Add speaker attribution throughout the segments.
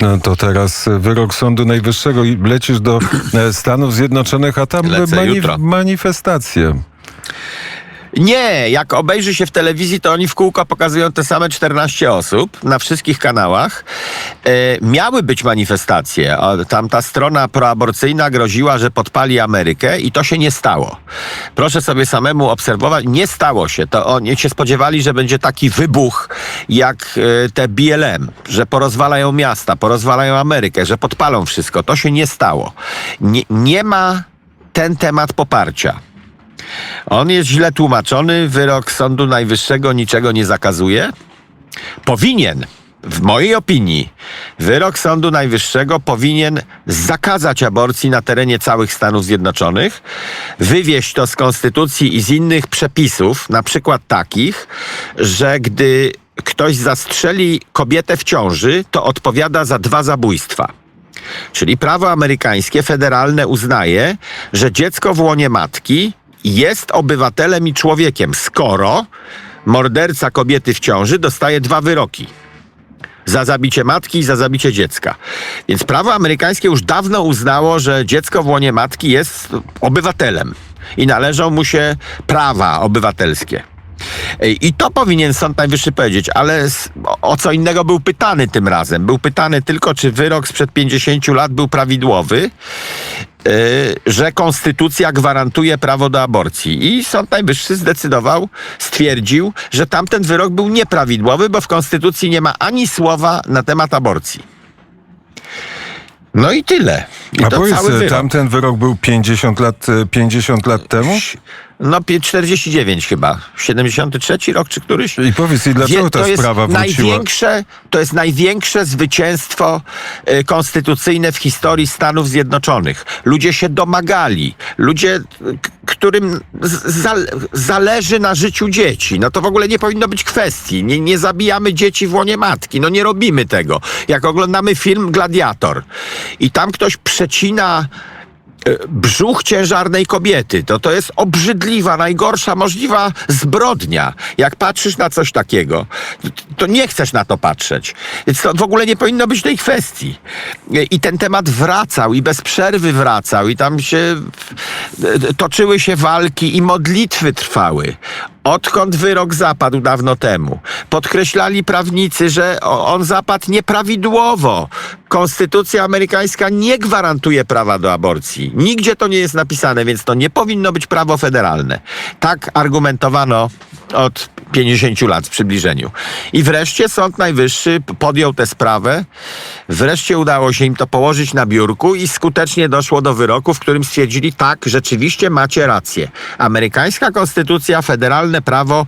Speaker 1: no to teraz wyrok Sądu Najwyższego i lecisz do e, Stanów Zjednoczonych, a tam
Speaker 2: Lecę jutro.
Speaker 1: manifestacje.
Speaker 2: Nie, jak obejrzy się w telewizji, to oni w kółko pokazują te same 14 osób na wszystkich kanałach. E, miały być manifestacje. Tam ta strona proaborcyjna groziła, że podpali Amerykę i to się nie stało. Proszę sobie samemu obserwować, nie stało się. To oni się spodziewali, że będzie taki wybuch jak e, te BLM, że porozwalają miasta, porozwalają Amerykę, że podpalą wszystko. To się nie stało. Nie, nie ma ten temat poparcia. On jest źle tłumaczony. Wyrok Sądu Najwyższego niczego nie zakazuje. Powinien, w mojej opinii, wyrok Sądu Najwyższego powinien zakazać aborcji na terenie całych Stanów Zjednoczonych, wywieźć to z konstytucji i z innych przepisów, na przykład takich, że gdy ktoś zastrzeli kobietę w ciąży, to odpowiada za dwa zabójstwa. Czyli prawo amerykańskie federalne uznaje, że dziecko w łonie matki jest obywatelem i człowiekiem, skoro morderca kobiety w ciąży dostaje dwa wyroki. Za zabicie matki i za zabicie dziecka. Więc prawo amerykańskie już dawno uznało, że dziecko w łonie matki jest obywatelem i należą mu się prawa obywatelskie. I to powinien Sąd Najwyższy powiedzieć, ale o- co innego był pytany tym razem. Był pytany tylko, czy wyrok sprzed 50 lat był prawidłowy, yy, że konstytucja gwarantuje prawo do aborcji. I Sąd Najwyższy zdecydował, stwierdził, że tamten wyrok był nieprawidłowy, bo w konstytucji nie ma ani słowa na temat aborcji. No i tyle.
Speaker 1: A
Speaker 2: to
Speaker 1: powiedz,
Speaker 2: wyrok.
Speaker 1: tamten wyrok był 50 lat, e, 50 lat temu?
Speaker 2: No pie- 49 chyba. 73 rok czy któryś?
Speaker 1: I powiedz, i dlaczego
Speaker 2: Wie-
Speaker 1: ta
Speaker 2: to jest
Speaker 1: sprawa wróciła?
Speaker 2: Największe, to jest największe zwycięstwo e, konstytucyjne w historii Stanów Zjednoczonych. Ludzie się domagali. Ludzie, którym zależy na życiu dzieci. No to w ogóle nie powinno być kwestii. Nie, nie zabijamy dzieci w łonie matki. No nie robimy tego. Jak oglądamy film Gladiator i tam ktoś przecina e, brzuch ciężarnej kobiety. To, to jest obrzydliwa, najgorsza możliwa zbrodnia. Jak patrzysz na coś takiego, to, nie chcesz na to patrzeć. Więc to w ogóle nie powinno być tej kwestii. I ten temat wracał i bez przerwy wracał i tam się e, toczyły się walki i modlitwy trwały. Odkąd wyrok zapadł dawno temu, podkreślali prawnicy, że on zapadł nieprawidłowo. Konstytucja amerykańska nie gwarantuje prawa do aborcji. Nigdzie to nie jest napisane, więc to nie powinno być prawo federalne. Tak argumentowano od 50 lat w przybliżeniu. I wreszcie Sąd Najwyższy podjął tę sprawę. Wreszcie udało się im to położyć na biurku i skutecznie doszło do wyroku, w którym stwierdzili tak, rzeczywiście macie rację. Amerykańska konstytucja, federalne prawo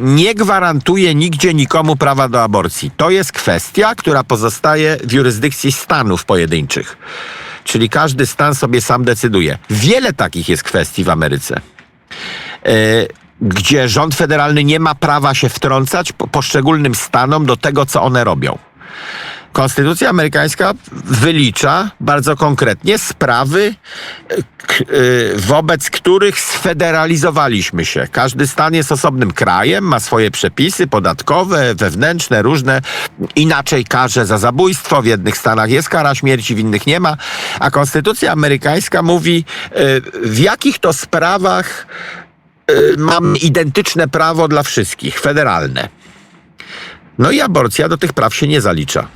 Speaker 2: nie gwarantuje nigdzie nikomu prawa do aborcji. To jest kwestia, która pozostaje w jurysdykcji stanów pojedynczych. Czyli każdy stan sobie sam decyduje. Wiele takich jest kwestii w Ameryce e, gdzie rząd federalny nie ma prawa się wtrącać po poszczególnym stanom do tego, co one robią. Konstytucja amerykańska wylicza bardzo konkretnie sprawy, e, e, wobec których sfederalizowaliśmy się. Każdy stan jest osobnym krajem, ma swoje przepisy podatkowe, wewnętrzne, różne. Inaczej karze za zabójstwo. W jednych stanach jest kara śmierci, w innych nie ma. A konstytucja amerykańska mówi, e, w jakich to sprawach mamy identyczne prawo dla wszystkich, federalne. No i aborcja do tych praw się nie zalicza.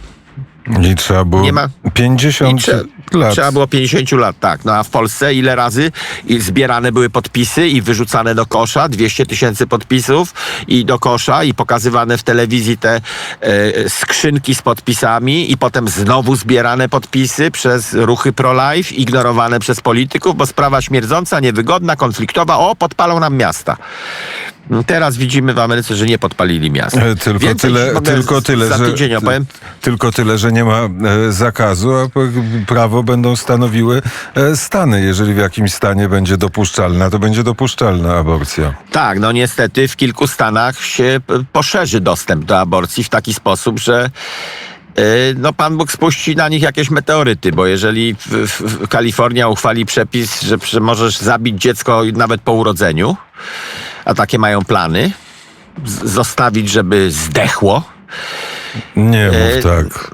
Speaker 1: I trzeba było
Speaker 2: Nie ma-
Speaker 1: 50
Speaker 2: I trze-
Speaker 1: lat.
Speaker 2: Trzeba było 50 lat, tak. No a w Polsce ile razy i zbierane były podpisy i wyrzucane do kosza, 200 tysięcy podpisów i do kosza i pokazywane w telewizji te e, skrzynki z podpisami i potem znowu zbierane podpisy przez ruchy pro-life, ignorowane przez polityków, bo sprawa śmierdząca, niewygodna, konfliktowa, o, podpalą nam miasta. Teraz widzimy w Ameryce, że nie podpalili miasta.
Speaker 1: E, Tylko
Speaker 2: Więcej
Speaker 1: tyle, tylko tyle,
Speaker 2: za
Speaker 1: że,
Speaker 2: tydzień opowiem.
Speaker 1: tylko tyle, że nie ma e, zakazu, a prawo będą stanowiły e, Stany. Jeżeli w jakimś stanie będzie dopuszczalna, to będzie dopuszczalna aborcja.
Speaker 2: Tak, no niestety w kilku stanach się p- poszerzy dostęp do aborcji w taki sposób, że yy, no Pan Bóg spuści na nich jakieś meteoryty, bo jeżeli w, w Kalifornia uchwali przepis, że, że możesz zabić dziecko nawet po urodzeniu, a takie mają plany, z- zostawić, żeby zdechło,
Speaker 1: Nie
Speaker 2: E,
Speaker 1: mów tak.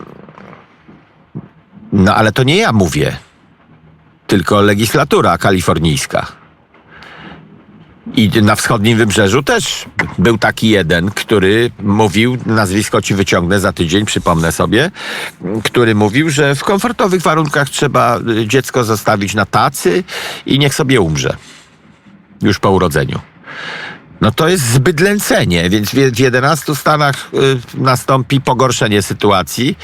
Speaker 2: No ale to nie ja mówię, tylko legislatura kalifornijska. I na wschodnim wybrzeżu też był taki jeden, który mówił, nazwisko ci wyciągnę za tydzień, przypomnę sobie, który mówił, że w komfortowych warunkach trzeba y, dziecko zostawić na tacy i niech sobie umrze. Już po urodzeniu. No to jest zbydlęcenie, więc w w 11 stanach y, nastąpi pogorszenie sytuacji,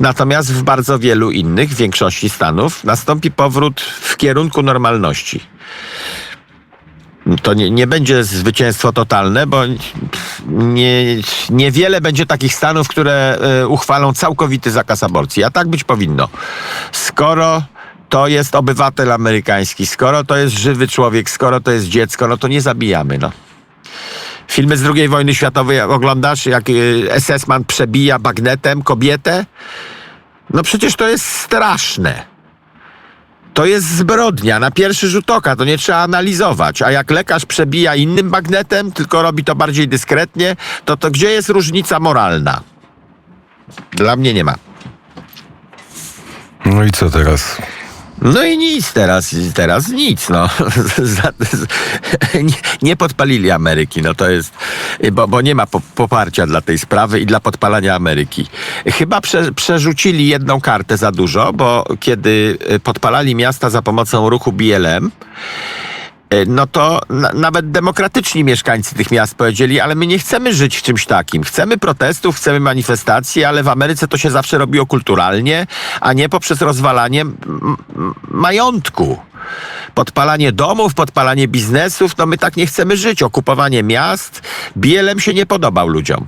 Speaker 2: natomiast w bardzo wielu innych, w większości stanów, nastąpi powrót w kierunku normalności. To nie, nie będzie zwycięstwo totalne, bo nie, niewiele będzie takich stanów, które y, uchwalą całkowity zakaz aborcji, a tak być powinno. Skoro to jest obywatel amerykański, skoro to jest żywy człowiek, skoro to jest dziecko, no to nie zabijamy, no. Filmy z II wojny światowej oglądasz, jak y, SS-man przebija bagnetem kobietę? No przecież to jest straszne. To jest zbrodnia na pierwszy rzut oka, to nie trzeba analizować. A jak lekarz przebija innym bagnetem, tylko robi to bardziej dyskretnie, to to gdzie jest różnica moralna? Dla mnie nie ma.
Speaker 1: No i co teraz?
Speaker 2: No i nic teraz, teraz nic, no. Nie, podpalili Ameryki, no to jest, bo, bo nie ma po, poparcia dla tej sprawy i dla podpalania Ameryki. Chyba prze, przerzucili jedną kartę za dużo, bo kiedy y, podpalali miasta za pomocą ruchu BLM, no to na, nawet demokratyczni mieszkańcy tych miast powiedzieli, ale my nie chcemy żyć w czymś takim. Chcemy protestów, chcemy manifestacji, ale w Ameryce to się zawsze robiło kulturalnie, a nie poprzez rozwalanie majątku. Podpalanie domów, podpalanie biznesów, no my tak nie chcemy żyć. Okupowanie miast, bielem się nie podobał ludziom.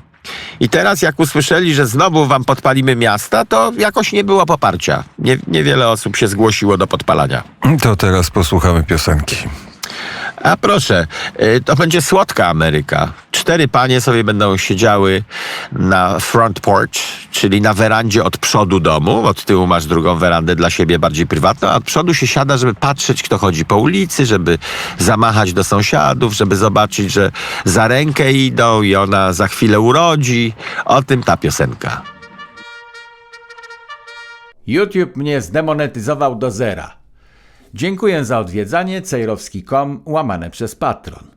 Speaker 2: I teraz jak usłyszeli, że znowu wam podpalimy miasta, to jakoś nie było poparcia. Nie, niewiele osób się zgłosiło do podpalania.
Speaker 1: To teraz posłuchamy piosenki.
Speaker 2: A proszę, y, to będzie słodka Ameryka. Cztery panie sobie będą siedziały na front porch, czyli na werandzie od przodu domu. Od tyłu masz drugą werandę dla siebie bardziej prywatną, a od przodu się siada, żeby patrzeć, kto chodzi po ulicy, żeby zamachać do sąsiadów, żeby zobaczyć, że za rękę idą i ona za chwilę urodzi. O tym ta piosenka.
Speaker 3: YouTube mnie zdemonetyzował do zera. Dziękuję za odwiedzanie cejrowski.com łamane przez Patron.